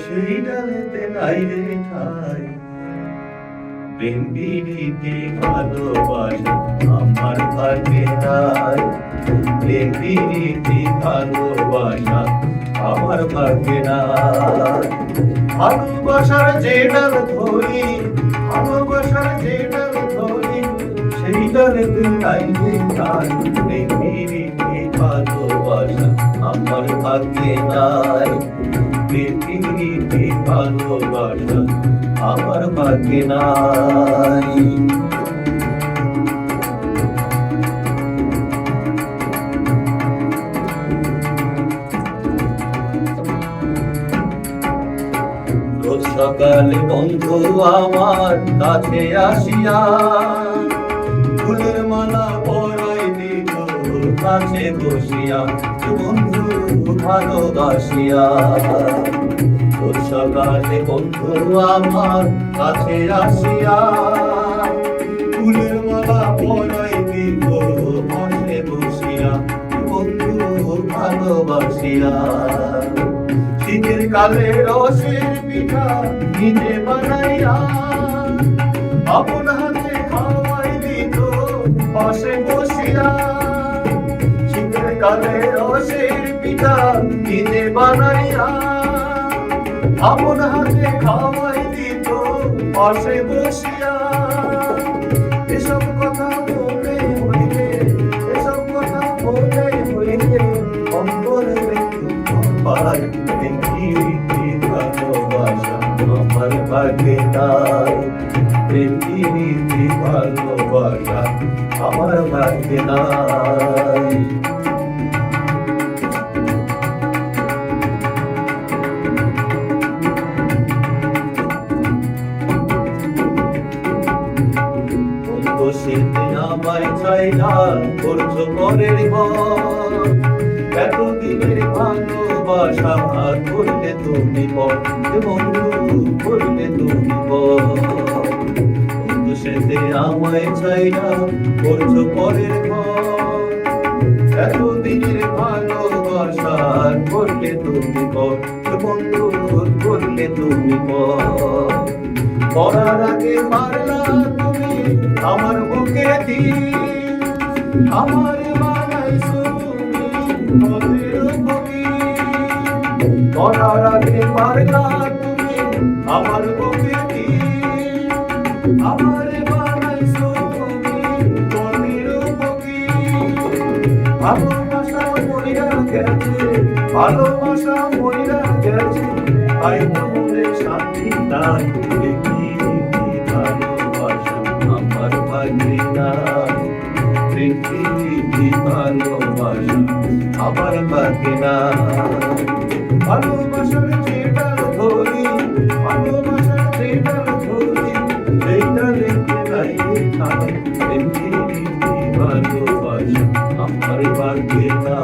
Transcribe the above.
সেই ডালেতে নাই ঠাই। আমার ভাগ্যে নাই। প্রেম ভালোবাসা আমার ভাগ্যে নাই। ভালোবাসার যে ডাল ধরি, ভালোবাসার যে ডাল ধরি, সেই ডালেতে ঠাই। ভালোবাসা ভাগ্যে নাই। পৃথিবীতে ভালোবাসা আমার ভাগ্যে নাই। সকালে বন্ধু আমার কাছে আসিয়া ফুলের মালা পরাই দিল কাছে বসিয়া বন্ধু ভালোবাসিয়া সকালে বন্ধু আমার কাছে আসিয়া ফুলের মালা পরাই দিল পাশে বসিয়া বন্ধু ভালোবাসিয়া। শীতের কালে রসের পিঠা নিজে বানাইয়া আপন হাতে খাওয়াই দিত, পাশে বসিয়া। শীতের কালে রসের বানাইয়া আপন হাতে খাওয়াই দিত, পাশে বসিয়া। এসব কথা মনে হইলে, এসব কথা মনে হইলে অন্তরে পাই পৃথিবীতে ভালোবাসা আমার ভাগ্যে নাই। পৃথিবীতে ভালোবাসা আমার ভাগ্যে নাই। আমায় চাই না করছ পরের ঘর। এতদিনের ভালোবাসা আমায় চাই না করছ পরের ঘর। এতদিনের ভালোবাসা বন্ধু, করলে তুমি তুমি আমার বুকে দিন। আমার আমার বুকে দিন আমার বানাইছো তুমি পথের ফকির। ভালোবাসা মরিয়া গেছে ভালোবাসা মনে শান্তি নাই। আবার বাকি না ভালোবাসার চেটাল ধরি ভালোবাসার চেটাল ধরি এইটা লেখে নাই এখানে এমনি ভালোবাসা আমার বাকি না